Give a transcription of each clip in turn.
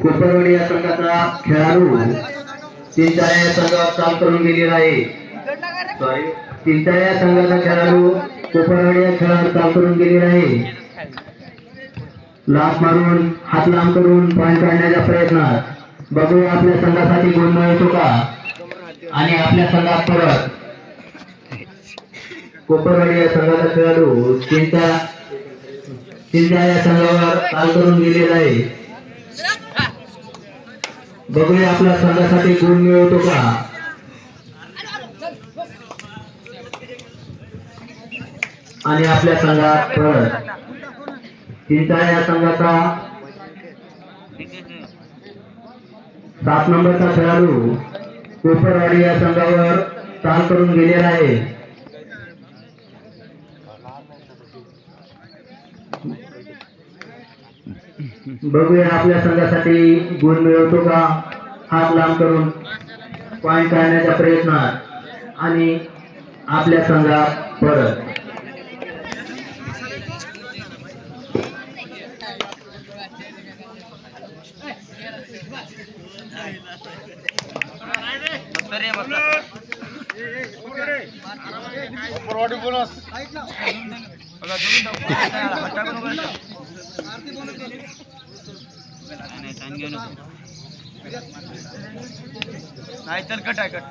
कुपरवडी या संघाचा खेळाडू तीनच्या या संघावर चाल करून गेलेला आहे. सॉरी या संघाचा खेळाडू कोपरवाडी या खेळावर चाल करून गेलेला आहे. लाभ मारून हात लांब करून पॉईंट काढण्याच्या प्रयत्नात बघू आपल्या संघासाठी गुण मिळतो का? आणि आपल्या संघात परत. कोपरवाडी या संघाचा खेळाडू चिंता चिंता या संघावर काल करून गेलेला आहे. बघूया आपल्या संघासाठी गुण मिळवतो का? आणि आपल्या संघात परत. चिंता या संघाचा सात नंबरचा खेळाडू कोपरवाडी या संघावर चाल करून गेलेला आहे. बघूया आपल्या संघासाठी गुण मिळवतो का? हात लांब करून पॉईंट काढण्याच्या प्रयत्नात आणि आपल्या संघात परत. नाही नाहीतर कट आहे कट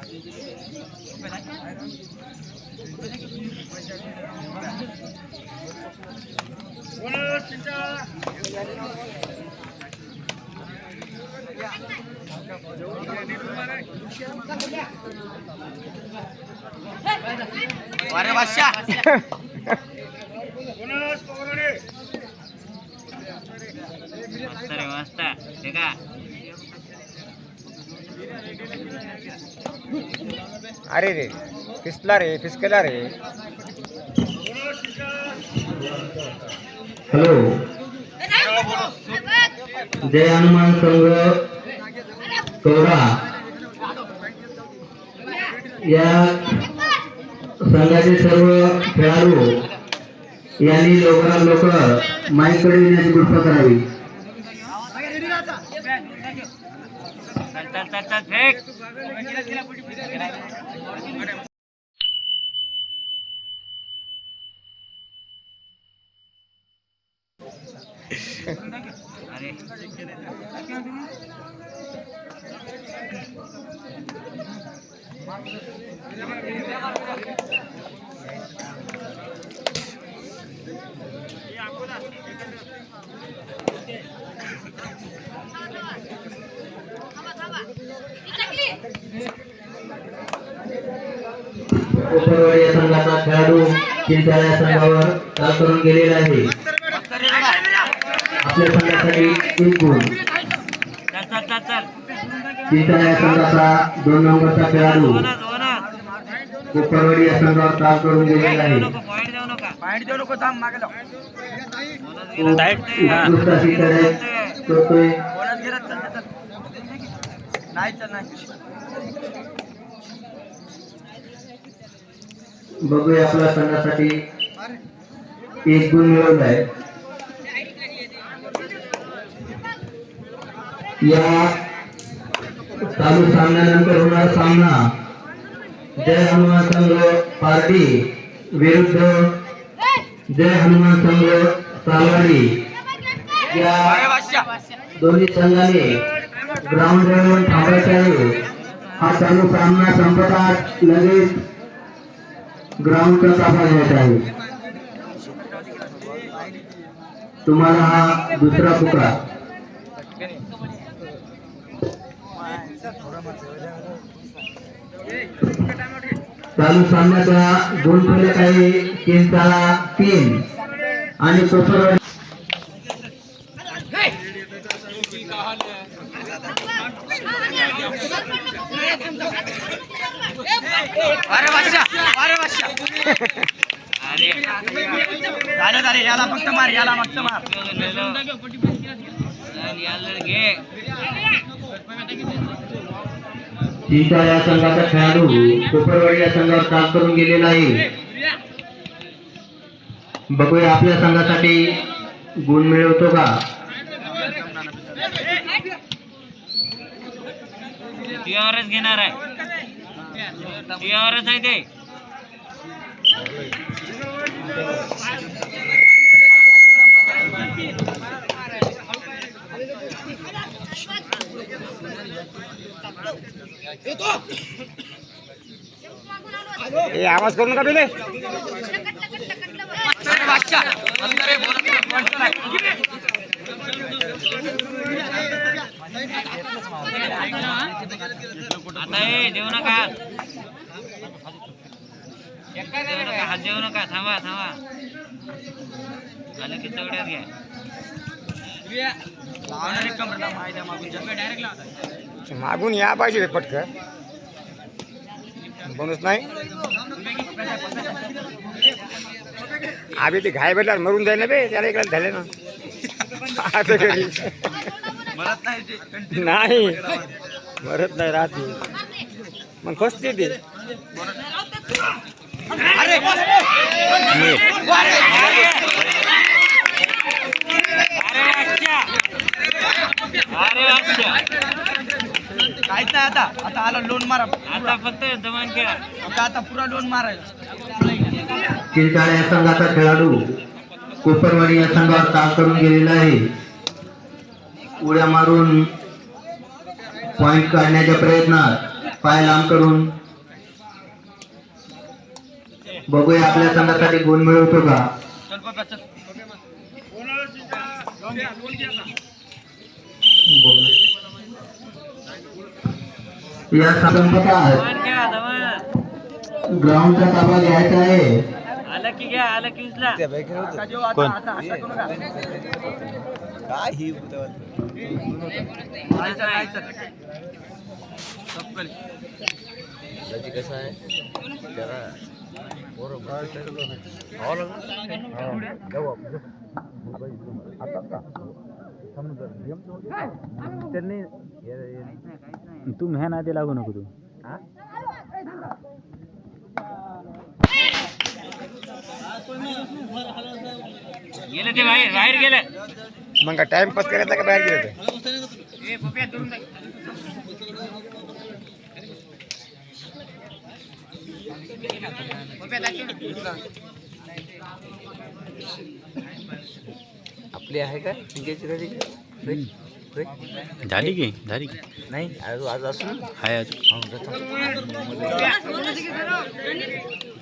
अरे बादशाह! मस्त रे मस्त. ठीक आहे अरे रे फिसला रे फिसकेला रे. हॅलो. जय हनुमान संघ. कवडा या संघाचे सर्व खेळाडू यांनी लवकरात लवकर माईकडे येण्याची कृपा करावी. चल चल चल चल फेक. अरे. खेळाडू चिंता या संघावर काल करून गेलेला आहे. आपल्या संघासाठी एक गुण चिंता या संघाचा दोन नंबरचा खेळाडू कोपरवाडी या संघावर काल करून गेलेला आहे. नाही पॉईंट देऊ नका पॉईंट देऊ नको थांब मागे लाव तो उत्कृष्ट अशी लढाई करतोय बोनस गिरत चल चल नाही चल नाही बघूया आपल्या संघासाठी एक गुण मिळवलाय या चालू सामन्यानंतर होणारा सामना जय हनुमान संघ पार्टी विरुद्ध जय हनुमान संघ सालवाडी. या दोन्ही संघाने ग्राउंड लेवल थांबायचे आहे. हा चालू सामना संपतात लगेच ग्राउंडचा ताफा घ्यायचा आहे. तुम्हाला हा दुसरा पुकार चालू सामन्याचा गुण फलक आहे तीनचा तीन आणि कोपरवाडी अरे बादशाह अरे बादशाह अरे. झालं झाले याला फक्त मार याला फक्त मार. याला या संघाचा खेळाडू कोपरवाडी या संघावर काम करून गेलेला आहे. बघूया आपल्या संघासाठी गुण मिळवतो का? तुझ्यावरच घेणार आहे तुझ्यावरच आहे ते हे आवाज करू नका तुले आता हे देऊ नका. देऊ नका हात देऊ नका. थांबा थांबा. आलं की तगड्यात घ्या. मागून या पाहिजे रे पटकन. बनूच नाही. आम्ही ते घाय भेटल्यावर मरून जाईल ना बे त्याला इकडे झाले ना. आता घरी नाही मरत नाही राहते. मग फसते ते अरे अच्छा. काहीच नाही आता आता आला लोन मारा. आता फक्त दमन खेळा आता आता पुरा लोन मारायला. संघाचा खेळाडू कोपरवाडी या संघावर ताल करून गेलेला आहे. उड्या मारून पॉइंट काढण्याच्या प्रयत्नात पाय लांब करून बघूया आपल्या संघासाठी गुण मिळवतो का? या दमन ग्राउंडचा ताबा घ्यायचा आहे. आलं की घ्या आलं की उचला आता जेव आता आता आशा करू। नका जायचं जायचं चप्पल तू म्या नादी लागू नको तू। गेलं ते बाहेर बाहेर गेलं. मग टाइमपास करायचा का बाहेर गेलं आपली आहे का? इंग्लिश रेडी झाली की झाली की. नाही आज आज असून?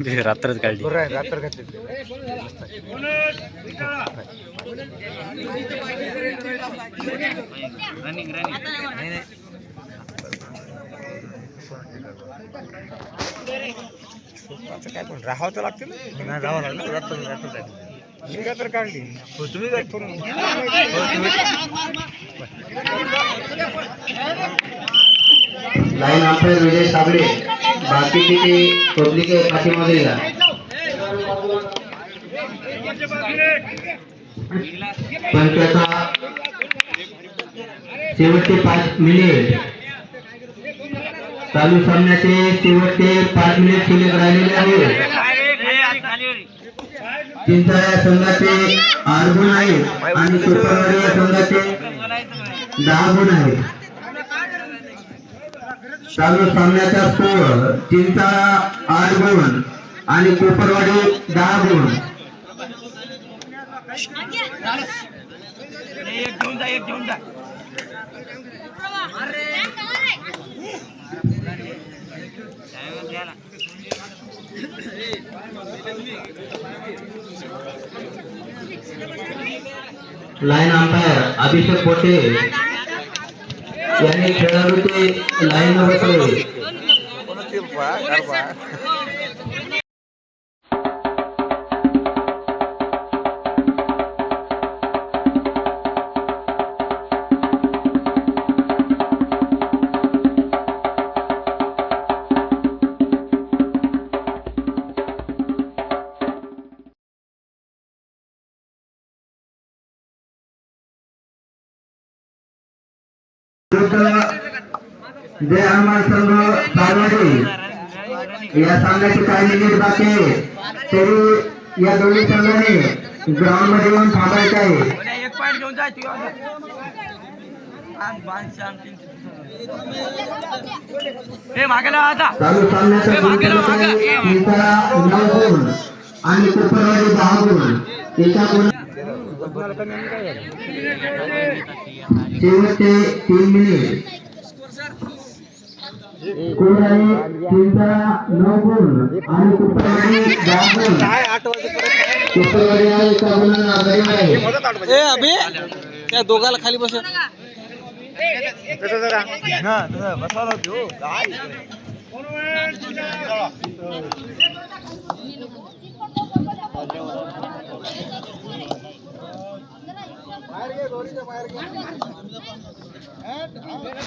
रनिंग रात्रच काढली. रात्र घातली रनिंग रनिंग आता काय पण राहावं तर लागते ना. राहावं लागलं निघा तर काढली. हो तुम्ही काय? करून लाईन अंपायर विजय साबळे बाकीचे ते पब्लिक आहे पाठीमध्ये या पण त्याचा शेवटचे पाच मिनिट चालू सामन्याचे शेवटचे पाच मिनिट शिल्लक राहिलेले आहे चिंता या संघाचे आठ गुण आहेत आणि सुपरवाडी या संघाचे दहा गुण आहेत. चालू सामन्याचा स्कोर चिंचाळा आठ गुण कोपरवाडी दहा गुण अंपायर अभिषेक पोटे. यांनी खेळाडूचे लाईन बसवले जय हनुमान संघ सारवाडी या सामन्याची काही मिनिट बाकी तरी या दोन्ही संघाने ग्राउंडमध्ये येऊन थांबायचं आहे. एक पॉईंट घेऊन मागेला आता. चालू सामन्याचा नऊ गुण आणि कुपरवाडी दहा गुण एका गुण शेवटचे तीन मिनिट आहे नऊ गुण आणि कुपरवाडी दहा गुण. कुपरवाडी एका आघाडीवर आहे. ए अभि त्या दोघाला खाली बस. जरा तसं बसवा काय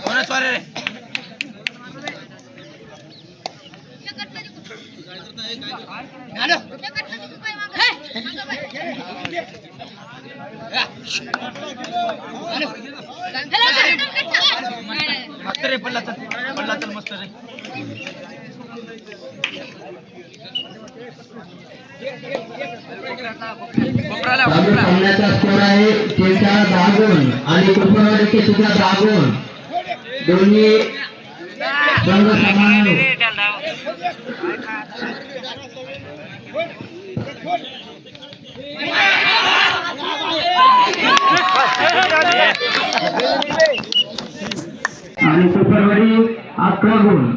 कोणाच वारे रे? मस्त रे पडला चल पडला चल मस्त रे. सामन्याचा स्कोर आहे दहा गुण आणि कुपरवाडीचे सुद्धा दहा गुण दोन्ही संघ समान आणि अकरा गुण.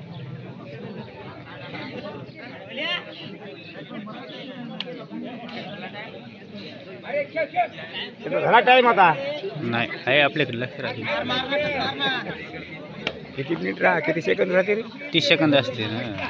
झाला टाइम आता. नाही आहे आपल्याकडे लक्ष राहते किती मिनिट राहा किती सेकंद राहते तीस सेकंद असते ना